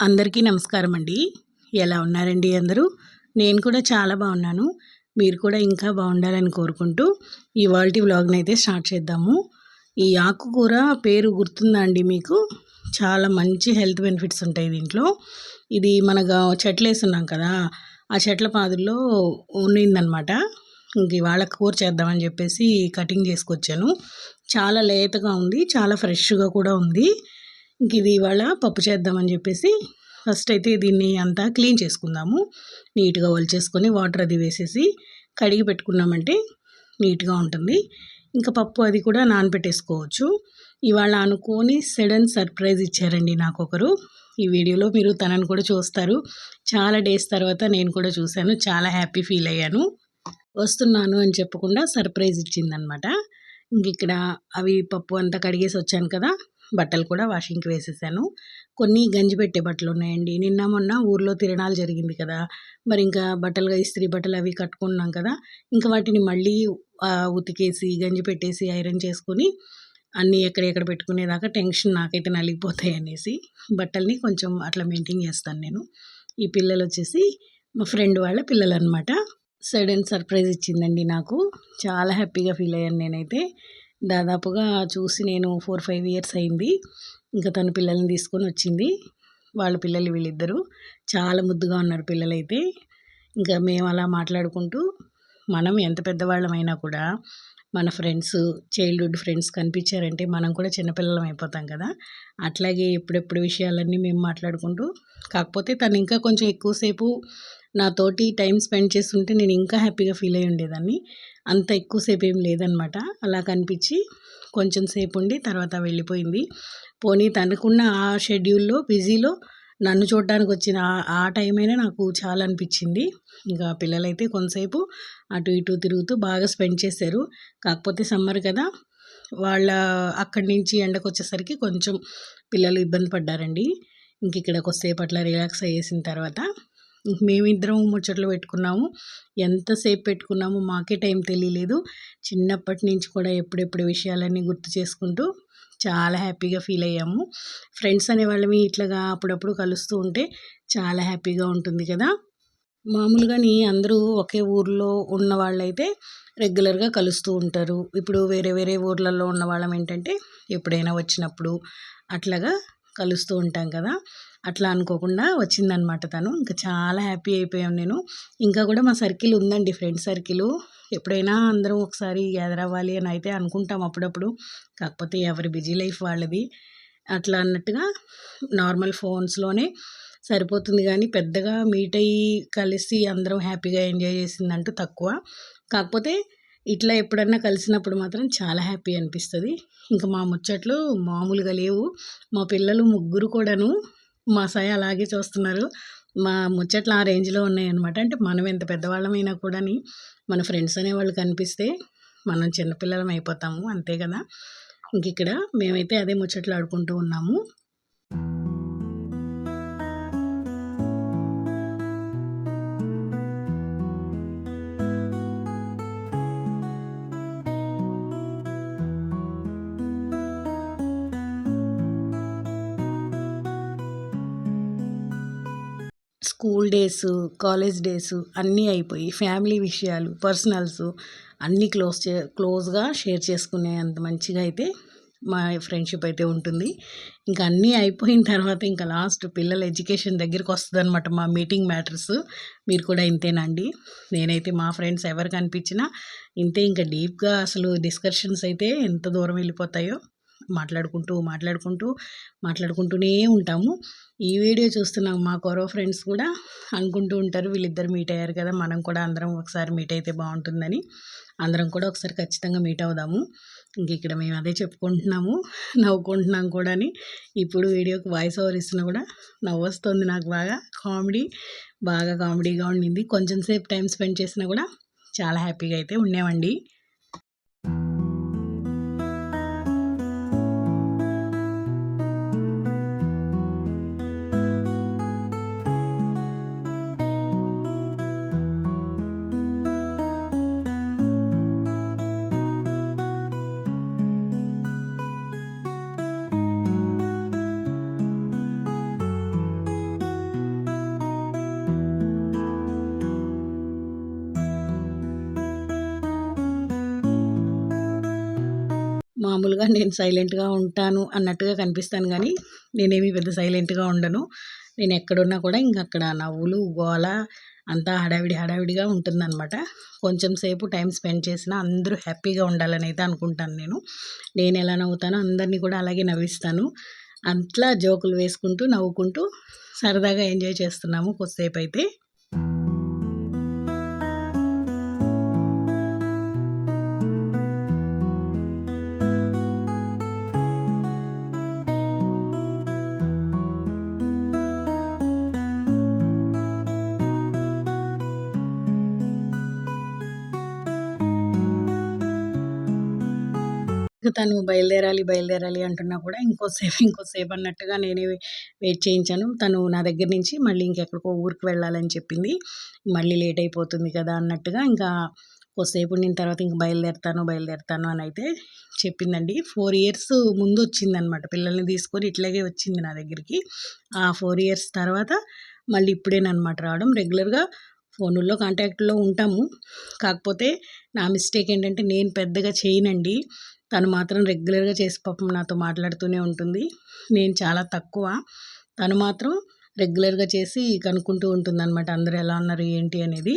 అందరికీ నమస్కారం అండి ఎలా ఉన్నారండి అందరూ? నేను కూడా చాలా బాగున్నాను. మీరు కూడా ఇంకా బాగుండాలని కోరుకుంటూ ఇవాళ వ్లాగ్ని అయితే స్టార్ట్ చేద్దాము. ఈ ఆకుకూర పేరు గుర్తుందా అండి మీకు? చాలా మంచి హెల్త్ బెనిఫిట్స్ ఉంటాయి దీంట్లో. ఇది మన చెట్లు వేస్తున్నాం కదా ఆ చెట్ల పాదుల్లో ఉన్నిందనమాట. ఇంక ఇవాళ కూర చేద్దామని చెప్పేసి కటింగ్ చేసుకొచ్చాను. చాలా లేతగా ఉంది చాలా ఫ్రెష్గా కూడా ఉంది. ఇంక ఇది ఇవాళ పప్పు చేద్దామని చెప్పేసి ఫస్ట్ అయితే దీన్ని అంతా క్లీన్ చేసుకుందాము. నీట్గా చేసుకొని వాటర్ అది వేసేసి కడిగి పెట్టుకున్నామంటే నీట్గా ఉంటుంది. ఇంకా పప్పు అది కూడా నానబెట్టేసుకోవచ్చు. ఇవాళ అనుకోని సడన్ సర్ప్రైజ్ ఇచ్చారండి నాకు ఒకరు ఈ వీడియోలో మీరు తనని కూడా చూస్తారు. చాలా డేస్ తర్వాత నేను కూడా చూశాను. చాలా హ్యాపీ ఫీల్ అయ్యాను. వస్తున్నాను అని చెప్పకుండా సర్ప్రైజ్ ఇచ్చిందనమాట. ఇంక ఇక్కడ అవి పప్పు అంతా కడిగేసి వచ్చాను కదా. బట్టలు కూడా వాషింగ్కి వేసేసాను. కొన్ని గంజి పెట్టే బట్టలు ఉన్నాయండి. నిన్న మొన్న ఊర్లో తిరణాలు జరిగింది కదా! మరి ఇంకా బట్టలుగా ఇస్త్రీ బట్టలు అవి కట్టుకున్నాం కదా! ఇంకా వాటిని మళ్ళీ ఉతికేసి గంజి పెట్టేసి ఐరన్ చేసుకొని అన్నీ ఎక్కడెక్కడ పెట్టుకునేదాకా టెన్షన్ నాకైతే నలిగిపోతాయి అనేసి బట్టల్ని కొంచెం అట్లా మెయింటైన్ చేస్తాను నేను. ఈ పిల్లలు వచ్చేసి మా ఫ్రెండ్ వాళ్ళ పిల్లలు అనమాట సడన్ సర్ప్రైజ్ ఇచ్చిందండి నాకు. చాలా హ్యాపీగా ఫీల్ అయ్యాను నేనైతే. దాదాపుగా చూసి నేను ఫోర్ ఫైవ్ ఇయర్స్ అయింది. ఇంకా తన పిల్లల్ని తీసుకొని వచ్చింది. వాళ్ళ పిల్లలు వీళ్ళిద్దరూ. చాలా ముద్దుగా ఉన్నారు పిల్లలైతే. ఇంకా మేము అలా మాట్లాడుకుంటూ మనం ఎంత పెద్దవాళ్ళమైనా కూడా మన ఫ్రెండ్స్ చైల్డ్హుడ్ ఫ్రెండ్స్ కనిపించారంటే మనం కూడా చిన్నపిల్లలం అయిపోతాం కదా. అట్లాగే ఎప్పుడెప్పుడు విషయాలన్నీ మేము మాట్లాడుకుంటూ కాకపోతే తను ఇంకా కొంచెం ఎక్కువసేపు నాతోటి టైం స్పెండ్ చేస్తుంటే నేను ఇంకా హ్యాపీగా ఫీల్ అయ్యి ఉండేదాన్ని. అంత ఎక్కువసేపు ఏం లేదనమాట అలా కనిపించి కొంచెం సేపు ఉండి తర్వాత వెళ్ళిపోయింది. పోనీ తనకున్న ఆ షెడ్యూల్లో బిజీలో నన్ను చూడడానికి వచ్చిన ఆ టైం అయినా నాకు చాలా అనిపించింది. ఇంకా పిల్లలైతే కొంతసేపు అటు ఇటు తిరుగుతూ బాగా స్పెండ్ చేశారు. కాకపోతే సమ్మర్ కదా వాళ్ళ అక్కడి నుంచి ఎండకు వచ్చేసరికి కొంచెం పిల్లలు ఇబ్బంది పడ్డారండి. ఇంక ఇక్కడ కొద్దిసేపు అట్లా రిలాక్స్ అయ్యేసిన తర్వాత మేమిద్దరం ముచ్చట్లు పెట్టుకున్నాము. ఎంతసేపు పెట్టుకున్నాము మాకే టైం తెలియలేదు. చిన్నప్పటి నుంచి కూడా ఎప్పుడెప్పుడు విషయాలన్నీ గుర్తు చేసుకుంటూ చాలా హ్యాపీగా ఫీల్ అయ్యాము. ఫ్రెండ్స్ అనేవాళ్ళమి ఇట్లాగా అప్పుడప్పుడు కలుస్తూ ఉంటే చాలా హ్యాపీగా ఉంటుంది కదా. మామూలుగాని అందరూ ఒకే ఊర్లో ఉన్న వాళ్ళైతే రెగ్యులర్గా కలుస్తూ ఉంటారు. ఇప్పుడు వేరే వేరే ఊర్లలో ఉన్న వాళ్ళం ఏంటంటే ఎప్పుడైనా వచ్చినప్పుడు అట్లాగా కలుస్తూ ఉంటాం కదా. అట్లా అనుకోకుండా వచ్చిందనమాట తను. ఇంకా చాలా హ్యాపీ అయిపోయాం నేను. ఇంకా కూడా మా సర్కిల్ ఉందండి ఫ్రెండ్ సర్కిల్. ఎప్పుడైనా అందరం ఒకసారి గ్యాదర్ అవ్వాలి అని అయితే అనుకుంటాం అప్పుడప్పుడు. కాకపోతే ఎవరి బిజీ లైఫ్ వాళ్ళది. అట్లా అన్నట్టుగా నార్మల్ ఫోన్స్లోనే సరిపోతుంది కానీ పెద్దగా మీట్ అయ్యి కలిసి అందరం హ్యాపీగా ఎంజాయ్ చేసిందంటూ తక్కువ. కాకపోతే ఇట్లా ఎప్పుడన్నా కలిసినప్పుడు మాత్రం చాలా హ్యాపీ అనిపిస్తుంది. ఇంకా మా ముచ్చట్లు మామూలుగా లేవు. మా పిల్లలు ముగ్గురు కూడాను మా సాయి అలాగే చూస్తున్నారు. మా ముచ్చట్లు ఆ రేంజ్లో ఉన్నాయన్నమాట. అంటే మనం ఎంత పెద్దవాళ్ళమైనా కూడాని మన ఫ్రెండ్స్ అనేవాళ్ళు కనిపిస్తే మనం చిన్నపిల్లలం అయిపోతాము అంతే కదా. ఇంక ఇక్కడ మేమైతే అదే ముచ్చట్లు ఆడుకుంటూ ఉన్నాము. స్కూల్ డేస్ కాలేజ్ డేస్ అన్నీ అయిపోయి ఫ్యామిలీ విషయాలు పర్సనల్స్ అన్నీ క్లోజ్ చే క్లోజ్గా షేర్ చేసుకునే అంత మంచిగా అయితే మా ఫ్రెండ్షిప్ అయితే ఉంటుంది. ఇంకా అన్నీ అయిపోయిన తర్వాత ఇంకా లాస్ట్ పిల్లల ఎడ్యుకేషన్ దగ్గరికి వస్తుంది అనమాట మా మీటింగ్ మ్యాటర్స్. మీరు కూడా ఇంతేనండి. నేనైతే మా ఫ్రెండ్స్ ఎవరు కనిపించినా ఇంతే ఇంకా డీప్గా అసలు డిస్కషన్స్ అయితే ఎంత దూరం వెళ్ళిపోతాయో మాట్లాడుకుంటూ మాట్లాడుకుంటూ మాట్లాడుకుంటూనే ఉంటాము. ఈ వీడియో చూస్తున్న మా కొరో ఫ్రెండ్స్ కూడా అనుకుంటూ ఉంటారు వీళ్ళిద్దరు మీట్ అయ్యారు కదా మనం కూడా అందరం ఒకసారి మీట్ అయితే బాగుంటుందని. అందరం కూడా ఒకసారి ఖచ్చితంగా మీట్ అవుదాము. ఇంక ఇక్కడ మేము అదే చెప్పుకుంటున్నాము నవ్వుకుంటున్నాం కూడా ఇప్పుడు వీడియోకి వాయిస్ ఓవర్ ఇస్తున్నా కూడా నవ్వు వస్తుంది నాకు బాగా. కామెడీ బాగా కామెడీగా ఉండింది. కొంచెం సేపు టైం స్పెండ్ చేసినా కూడా చాలా హ్యాపీగా అయితే ఉండేవండి. మామూలుగా నేను సైలెంట్గా ఉంటాను అన్నట్టుగా కనిపిస్తాను కానీ నేనేమి పెద్ద సైలెంట్గా ఉండను. నేను ఎక్కడున్నా కూడా ఇంక అక్కడ నవ్వులు గోల అంతా హడావిడి హడావిడిగా ఉంటుందన్నమాట. కొంచెం సేపు టైం స్పెండ్ చేసినా అందరూ హ్యాపీగా ఉండాలని అయితే అనుకుంటాను నేను. నేను ఎలా నవ్వుతానో అందరినీ కూడా అలాగే నవ్విస్తాను. అట్లా జోకులు వేసుకుంటూ నవ్వుకుంటూ సరదాగా ఎంజాయ్ చేస్తున్నాము కొద్దిసేపు అయితే. తను బయలుదేరాలి బయలుదేరాలి అంటున్నా కూడా ఇంకోసేపు ఇంకోసేపు అన్నట్టుగా నేనే వెయిట్ చేయించాను. తను నా దగ్గర నుంచి మళ్ళీ ఇంకెక్కడికో ఊరికి వెళ్ళాలని చెప్పింది. మళ్ళీ లేట్ అయిపోతుంది కదా అన్నట్టుగా ఇంకా కొద్దిసేపు ఉండిన తర్వాత ఇంక బయలుదేరుతాను బయలుదేరుతాను అని అయితే చెప్పిందండి. ఫోర్ ఇయర్స్ ముందు వచ్చిందనమాట పిల్లల్ని తీసుకొని ఇట్లాగే వచ్చింది నా దగ్గరికి. ఆ ఫోర్ ఇయర్స్ తర్వాత మళ్ళీ ఇప్పుడేనమాట రావడం. రెగ్యులర్గా ఫోనుల్లో కాంటాక్ట్లో ఉంటాము. కాకపోతే నా మిస్టేక్ ఏంటంటే నేను పెద్దగా చేయనండి. తను మాత్రం రెగ్యులర్గా చేసి పాపం నాతో మాట్లాడుతూనే ఉంటుంది. నేను చాలా తక్కువ. తను మాత్రం రెగ్యులర్గా చేసి కనుక్కుంటూ ఉంటుందన్నమాట అందరూ ఎలా ఉన్నారు ఏంటి అనేది.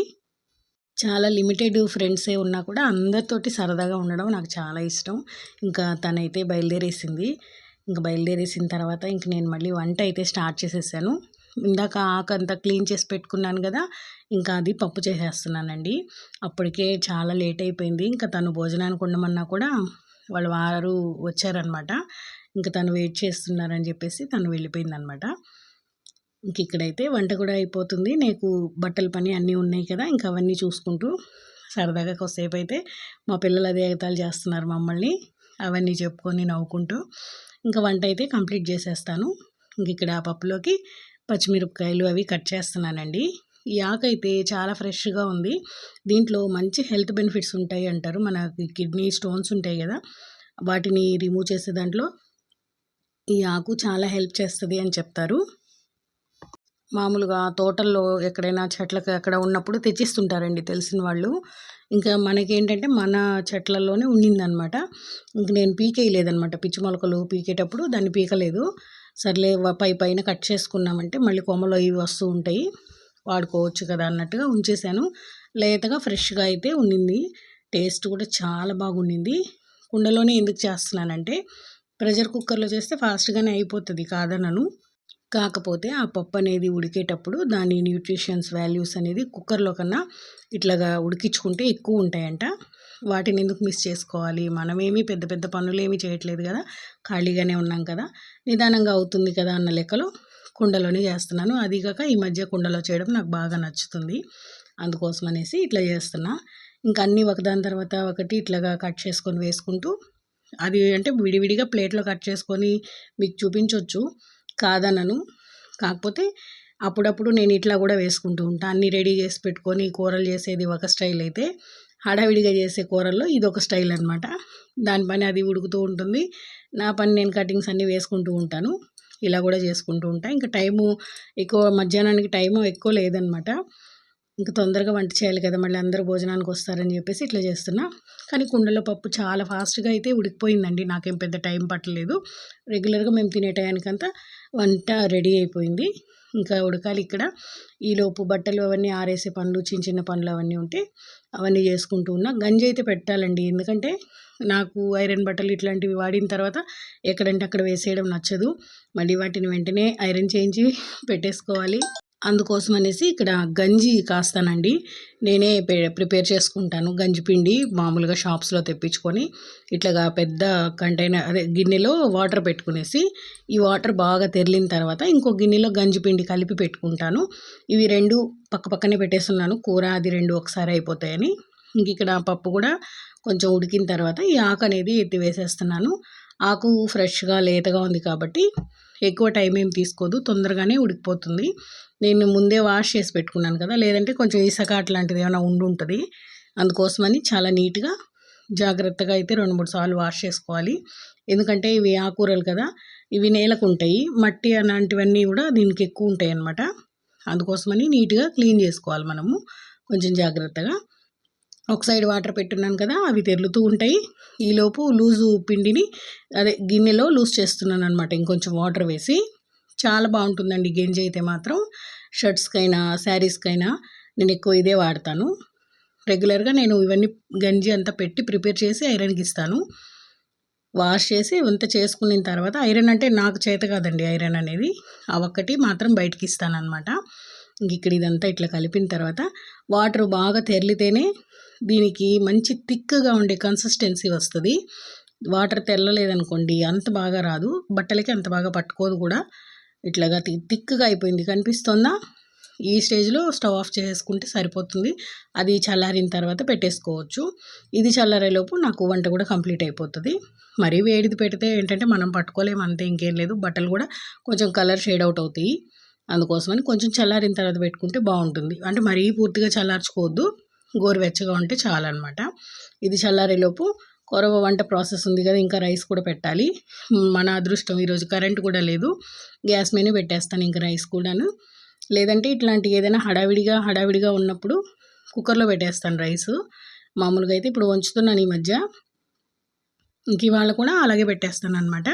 చాలా లిమిటెడ్ ఫ్రెండ్సే ఉన్నా కూడా అందరితోటి సరదాగా ఉండడం నాకు చాలా ఇష్టం. ఇంకా తనైతే బయలుదేరేసింది. ఇంకా బయలుదేరేసిన తర్వాత ఇంక నేను మళ్ళీ వంట అయితే స్టార్ట్ చేసేసాను. ఇందాక ఆకంతా క్లీన్ చేసి పెట్టుకున్నాను కదా ఇంకా అది పప్పు చేసేస్తున్నానండి. అప్పటికే చాలా లేట్ అయిపోయింది. ఇంకా తను భోజనానికి ఉండమన్నా కూడా వాళ్ళ వారు వచ్చారనమాట. ఇంకా తను వెయిట్ చేస్తున్నారని చెప్పేసి తను వెళ్ళిపోయిందనమాట. ఇంక ఇక్కడైతే వంట కూడా అయిపోతుంది. నీకు బట్టల పని అన్నీ ఉన్నాయి కదా ఇంకా అవన్నీ చూసుకుంటూ సరదాగా కొద్దిసేపు అయితే మా పిల్లలు అదే ఎగతాలు చేస్తున్నారు మమ్మల్ని. అవన్నీ చెప్పుకొని నవ్వుకుంటూ ఇంకా వంట అయితే కంప్లీట్ చేసేస్తాను. ఇంక ఇక్కడ ఆ పప్పులోకి పచ్చిమిరపకాయలు అవి కట్ చేస్తున్నానండి. ఈ ఆకు అయితే చాలా ఫ్రెష్గా ఉంది. దీంట్లో మంచి హెల్త్ బెనిఫిట్స్ ఉంటాయి అంటారు. మనకి కిడ్నీ స్టోన్స్ ఉంటాయి కదా వాటిని రిమూవ్ చేసే దాంట్లో ఈ ఆకు చాలా హెల్ప్ చేస్తుంది అని చెప్తారు. మామూలుగా తోటల్లో ఎక్కడైనా చెట్లకు అక్కడ ఉన్నప్పుడు తెచ్చిస్తుంటారండి తెలిసిన వాళ్ళు. ఇంకా మనకేంటంటే మన చెట్లలోనే ఉండిందనమాట. ఇంక నేను పీకేయలేదనమాట. పిచ్చి మొలకలు పీకేటప్పుడు దాన్ని పీకలేదు. సర్లే పై పైన కట్ చేసుకున్నామంటే మళ్ళీ కొమ్మలు ఇవి వస్తూ ఉంటాయి. వాడుకోవచ్చు కదా అన్నట్టుగా ఉంచేసాను లేతగా ఫ్రెష్గా అయితే ఉండింది టేస్ట్ కూడా చాలా బాగుండింది కుండలోనే ఎందుకు చేస్తున్నానంటే ప్రెషర్ కుక్కర్లో చేస్తే ఫాస్ట్గానే అయిపోతుంది కాదనను. కాకపోతే ఆ పప్పు అనేది ఉడికేటప్పుడు దాని న్యూట్రిషన్స్ వాల్యూస్ అనేది కుక్కర్లో కన్నా ఇట్లాగా ఉడికించుకుంటే ఎక్కువ ఉంటాయంట. వాటిని ఎందుకు మిస్ చేసుకోవాలి? మనమేమీ పెద్ద పెద్ద పనులు ఏమీ చేయట్లేదు కదా. ఖాళీగానే ఉన్నాం కదా. నిదానంగా అవుతుంది కదా అన్న లెక్కలో కుండలోనే చేస్తున్నాను. అది కాక ఈ మధ్య కుండలో చేయడం నాకు బాగా నచ్చుతుంది. అందుకోసం అనేసి ఇట్లా చేస్తున్నా. ఇంకా అన్నీ ఒకదాని తర్వాత ఒకటి ఇట్లాగా కట్ చేసుకొని వేసుకుంటూ అది అంటే విడివిడిగా ప్లేట్లో కట్ చేసుకొని మీకు చూపించవచ్చు కాదనను. కాకపోతే అప్పుడప్పుడు నేను ఇట్లా కూడా వేసుకుంటూ ఉంటాను అన్నీ రెడీ చేసి పెట్టుకొని కూరలు చేసేది ఒక స్టైల్ అయితే హడావిడిగా చేసే కూరల్లో ఇది ఒక స్టైల్ అనమాట దాని పని అది ఉడుకుతూ ఉంటుంది. నా పని నేను కటింగ్స్ అన్నీ వేసుకుంటూ ఉంటాను. ఇలా కూడా చేసుకుంటూ ఉంటాను ఇంకా టైము ఎక్కువ మధ్యాహ్నానికి టైము ఎక్కువ లేదనమాట. ఇంకా తొందరగా వంట చేయాలి కదా మళ్ళీ అందరూ భోజనానికి వస్తారని చెప్పేసి ఇట్లా చేస్తున్నా. కానీ కుండలో పప్పు చాలా ఫాస్ట్గా అయితే ఉడికిపోయిందండి. నాకేం పెద్ద టైం పట్టలేదు. రెగ్యులర్గా మేము తినే టయానికంతా వంట రెడీ అయిపోయింది. ఇంకా ఉడకాలి ఇక్కడ. ఈలోపు బట్టలు అవన్నీ ఆరేసే పనులు చిన్న చిన్న పనులు అవన్నీ ఉంటే అవన్నీ చేసుకుంటూ ఉన్నా. గంజి అయితే పెట్టాలండి. ఎందుకంటే నాకు ఐరన్ బట్టలు ఇట్లాంటివి వాడిన తర్వాత ఎక్కడంటే అక్కడ వేసేయడం నచ్చదు. మళ్ళీ వాటిని వెంటనే ఐరన్ చేయించి పెట్టేసుకోవాలి. అందుకోసం అనేసి ఇక్కడ గంజి కాస్తానండి. నేనే ప్రిపేర్ చేసుకుంటాను. గంజి పిండి మామూలుగా షాప్స్లో తెప్పించుకొని ఇట్లాగా పెద్ద కంటైనర్ అదే గిన్నెలో వాటర్ పెట్టుకునేసి ఈ వాటర్ బాగా తెరిలిన తర్వాత ఇంకో గిన్నెలో గంజి పిండి కలిపి పెట్టుకుంటాను. ఇవి రెండు పక్క పక్కనే పెట్టేస్తున్నాను. కూర అది రెండు ఒకసారి అయిపోతాయని. ఇంక ఇక్కడ పప్పు కూడా కొంచెం ఉడికిన తర్వాత ఈ ఆకు అనేది ఎత్తి వేసేస్తున్నాను. ఆకు ఫ్రెష్గా లేతగా ఉంది కాబట్టి ఎక్కువ టైం ఏం తీసుకోదు తొందరగానే ఉడికిపోతుంది. నేను ముందే వాష్ చేసి పెట్టుకున్నాను కదా లేదంటే కొంచెం ఇసక అట్లాంటిది ఏమైనా ఉండి ఉంటుంది. అందుకోసమని చాలా నీట్గా జాగ్రత్తగా అయితే రెండు మూడు సార్లు వాష్ చేసుకోవాలి. ఎందుకంటే ఇవి ఆకూరలు కదా ఇవి నేలకు ఉంటాయి. మట్టి అలాంటివన్నీ కూడా దీనికి ఎక్కువ ఉంటాయి అన్నమాట అందుకోసమని నీట్గా క్లీన్ చేసుకోవాలి మనము. కొంచెం జాగ్రత్తగా. ఒక సైడ్ వాటర్ పెట్టున్నాను కదా అవి తెరులుతూ ఉంటాయి. ఈలోపు లూజు పిండిని అదే గిన్నెలో లూజ్ చేస్తున్నాను అనమాట ఇంకొంచెం వాటర్ వేసి. చాలా బాగుంటుందండి గెంజి అయితే మాత్రం. షర్ట్స్కైనా శారీస్కైనా నేను ఎక్కువ ఇదే వాడతాను. రెగ్యులర్గా నేను ఇవన్నీ గంజి అంతా పెట్టి ప్రిపేర్ చేసి ఐరన్కి ఇస్తాను. వాష్ చేసి ఇంత చేసుకున్న తర్వాత ఐరన్ అంటే నాకు చేత కాదండి ఐరన్ అనేది. ఆ ఒక్కటి మాత్రం బయటికి ఇస్తాను అనమాట ఇక్కడ ఇదంతా ఇట్లా కలిపిన తర్వాత వాటర్ బాగా తెరిలితేనే దీనికి మంచి థిక్గా ఉండే కన్సిస్టెన్సీ వస్తుంది. వాటర్ తెల్లలేదనుకోండి అంత బాగా రాదు. బట్టలకి అంత బాగా పట్టుకోదు కూడా. ఇట్లాగా థిక్గా అయిపోయింది. కనిపిస్తుందా? ఈ స్టేజ్లో స్టవ్ ఆఫ్ చేసుకుంటే సరిపోతుంది. అది చల్లారిన తర్వాత పెట్టేసుకోవచ్చు. ఇది చల్లారేలోపు నాకు వంట కూడా కంప్లీట్ అయిపోతుంది. మరీ వేడిది పెడితే ఏంటంటే మనం పట్టుకోలేము. అంతే ఇంకేం లేదు. బట్టలు కూడా కొంచెం కలర్ షేడ్ అవుట్ అవుతాయి. అందుకోసమని కొంచెం చల్లారిన తర్వాత పెట్టుకుంటే బాగుంటుంది. అంటే మరీ పూర్తిగా చల్లార్చుకోవద్దు. గోరువెచ్చగా ఉంటే చాలన్నమాట. ఇది చల్లారేలోపు కొరవ వంట ప్రాసెస్ ఉంది కదా ఇంకా రైస్ కూడా పెట్టాలి. మన అదృష్టం ఈరోజు కరెంట్ కూడా లేదు. గ్యాస్ మీద పెట్టేస్తాను ఇంకా రైస్ కూడాను. లేదంటే ఇట్లాంటి ఏదైనా హడావిడిగా హడావిడిగా ఉన్నప్పుడు కుక్కర్లో పెట్టేస్తాను రైస్. మామూలుగా అయితే ఇప్పుడు వంచుతున్నాను ఈ మధ్య. ఇంక ఇవాళ కూడా అలాగే పెట్టేస్తాను అనమాట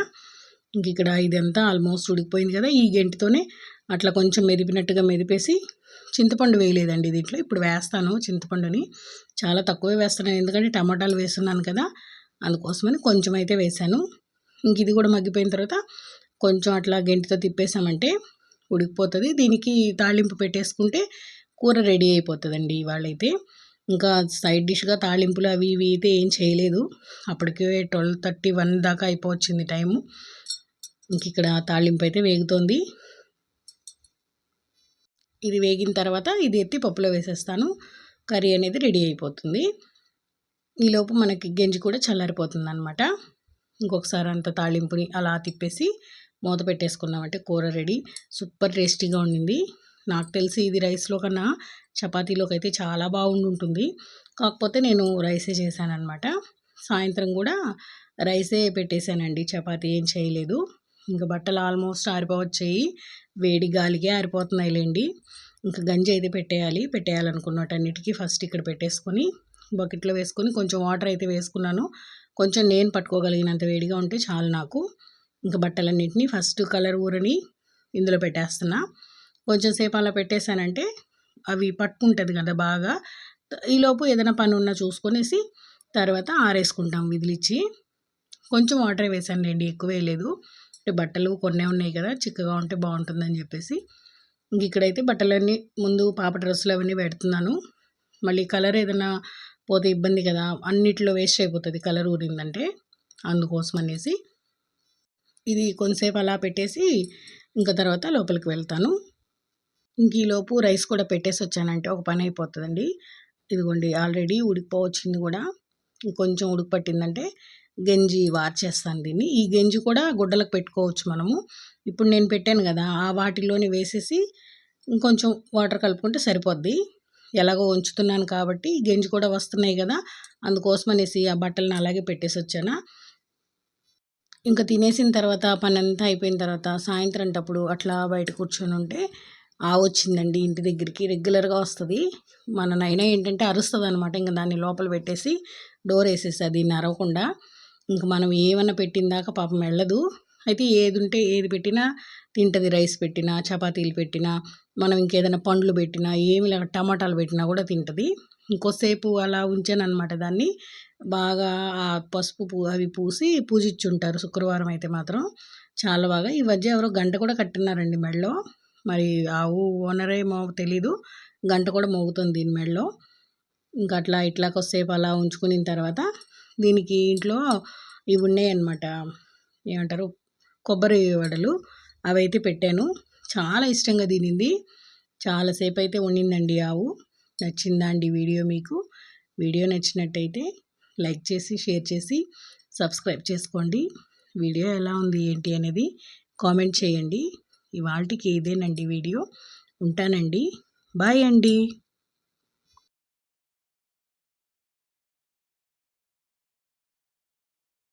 ఇంక ఇక్కడ ఇదంతా ఆల్మోస్ట్ ఉడికిపోయింది కదా ఈ గెంటితోనే అట్లా కొంచెం మెదిపినట్టుగా మెదిపేసి చింతపండు వేయలేదండి దీంట్లో. ఇప్పుడు వేస్తాను చింతపండుని. చాలా తక్కువే వేస్తున్నాను. ఎందుకంటే టమాటాలు వేస్తున్నాను కదా అందుకోసమని కొంచెం అయితే వేసాను ఇంక ఇది కూడా మగ్గిపోయిన తర్వాత కొంచెం అట్లా గెంటితో తిప్పేసామంటే ఉడికిపోతుంది. దీనికి తాళింపు పెట్టేసుకుంటే కూర రెడీ అయిపోతుందండి ఇవాళైతే. ఇంకా సైడ్ డిష్గా తాళింపులు అవి ఇవి అయితే ఏం చేయలేదు. అప్పటికే ట్వెల్వ్ థర్టీ వన్ దాకా అయిపోవచ్చింది టైము. ఇంక ఇక్కడ తాళింపు అయితే వేగుతోంది. ఇది వేగిన తర్వాత ఇది ఎత్తి పప్పులో వేసేస్తాను. కర్రీ అనేది రెడీ అయిపోతుంది. ఈలోపు మనకి గెంజి కూడా చల్లారిపోతుంది అనమాట ఇంకొకసారి అంత తాళింపుని అలా తిప్పేసి మూత పెట్టేసుకున్నామంటే కూర రెడీ. సూపర్ టేస్టీగా ఉండింది. నాకు తెలిసి ఇది రైస్లో కన్నా చపాతీలోకి అయితే చాలా ఉంటుంది. కాకపోతే నేను రైసే చేశానమాట సాయంత్రం కూడా రైసే పెట్టేశానండి. చపాతీ ఏం చేయలేదు. ఇంకా బట్టలు ఆల్మోస్ట్ ఆరిపోవచ్చాయి. వేడి గాలికే ఆరిపోతున్నాయిలేండి. ఇంకా గంజి అయితే పెట్టేయాలి. పెట్టేయాలనుకున్నటన్నిటికీ ఫస్ట్ ఇక్కడ పెట్టేసుకొని బకెట్లో వేసుకొని కొంచెం వాటర్ అయితే వేసుకున్నాను. కొంచెం నేను పట్టుకోగలిగినంత వేడిగా ఉంటే చాలు నాకు. ఇంకా బట్టలన్నింటినీ ఫస్ట్ కలర్ ఊరని ఇందులో పెట్టేస్తున్నా. కొంచెం సేపు అలా పెట్టేశానంటే అవి పట్టుకుంటుంది కదా బాగా. ఈలోపు ఏదైనా పని ఉన్నా చూసుకొనేసి తర్వాత ఆరేసుకుంటాం విదిలిచ్చి. కొంచెం వాటర్ వేసాను లేండి ఎక్కువ వేయలేదు బట్టలు కొన్నే ఉన్నాయి కదా చిక్కగా ఉంటే బాగుంటుందని చెప్పేసి. ఇంక ఇక్కడైతే బట్టలన్నీ ముందు పాప డ్రెస్సులు అవన్నీ పెడుతున్నాను. మళ్ళీ కలర్ ఏదైనా పోతే ఇబ్బంది కదా అన్నిట్లో వేస్ట్ అయిపోతుంది కలర్ ఊరిందంటే అందుకోసం అనేసి. ఇది కొంతసేపు అలా పెట్టేసి ఇంకా తర్వాత లోపలికి వెళ్తాను. ఇంక ఈలోపు రైస్ కూడా పెట్టేసి వచ్చానంటే ఒక పని అయిపోతుందండి. ఇదిగోండి ఆల్రెడీ ఉడికిపోవచ్చింది కూడా. కొంచెం ఉడికి పట్టిందంటే గంజి వార్చేస్తాను దీన్ని. ఈ గంజి కూడా గుడ్డలకు పెట్టుకోవచ్చు మనము. ఇప్పుడు నేను పెట్టాను కదా ఆ వాటిలోని వేసేసి ఇంకొంచెం వాటర్ కలుపుకుంటే సరిపోద్ది. ఎలాగో ఉంచుతున్నాను కాబట్టి గంజి కూడా వస్తున్నాయి కదా అందుకోసం అనేసి ఆ బట్టలను అలాగే పెట్టేసి వచ్చానా. ఇంకా తినేసిన తర్వాత పని అంతా అయిపోయిన తర్వాత సాయంత్రం అప్పుడు అట్లా బయట కూర్చొని ఉంటే ఆ వచ్చిందండి ఇంటి దగ్గరికి. రెగ్యులర్గా వస్తుంది. మన నైనా ఏంటంటే అరుస్తుంది అనమాట ఇంకా దాన్ని లోపల పెట్టేసి డోర్ వేసేసి అది నరవకుండా ఇంక మనం ఏమన్నా పెట్టిన దాకా పాపం వెళ్ళదు. అయితే ఏది ఉంటే ఏది పెట్టినా తింటుంది రైస్ పెట్టినా చపాతీలు పెట్టినా మనం ఇంకేదైనా పండ్లు పెట్టినా ఏమి లేక టమాటాలు పెట్టినా కూడా తింటుంది. ఇంకోసేపు అలా ఉంచాను అనమాట దాన్ని. బాగా ఆ పసుపు అవి పూసి పూజించుంటారు శుక్రవారం అయితే మాత్రం. చాలా బాగా. ఈ మధ్య ఎవరో గంట కూడా కట్టినారండి మెడలో మరి ఆవు ఓనరేమో తెలీదు. గంట కూడా మోగుతుంది దీని మెడలో ఇంకా అట్లా ఇట్లా కొద్దిసేపు అలా ఉంచుకున్న తర్వాత దీనికి ఇంట్లో ఇవి ఉన్నాయన్నమాట. ఏమంటారు? కొబ్బరి వడలు అవైతే పెట్టాను. చాలా ఇష్టంగా తినింది. చాలాసేపు అయితే వండిందండి ఆవు. నచ్చిందా అండి వీడియో మీకు? వీడియో నచ్చినట్టయితే లైక్ చేసి షేర్ చేసి సబ్స్క్రైబ్ చేసుకోండి. వీడియో ఎలా ఉంది ఏంటి అనేది కామెంట్ చేయండి. ఇవాళకి ఇదేనండి వీడియో. ఉంటానండి. బాయ్ అండి.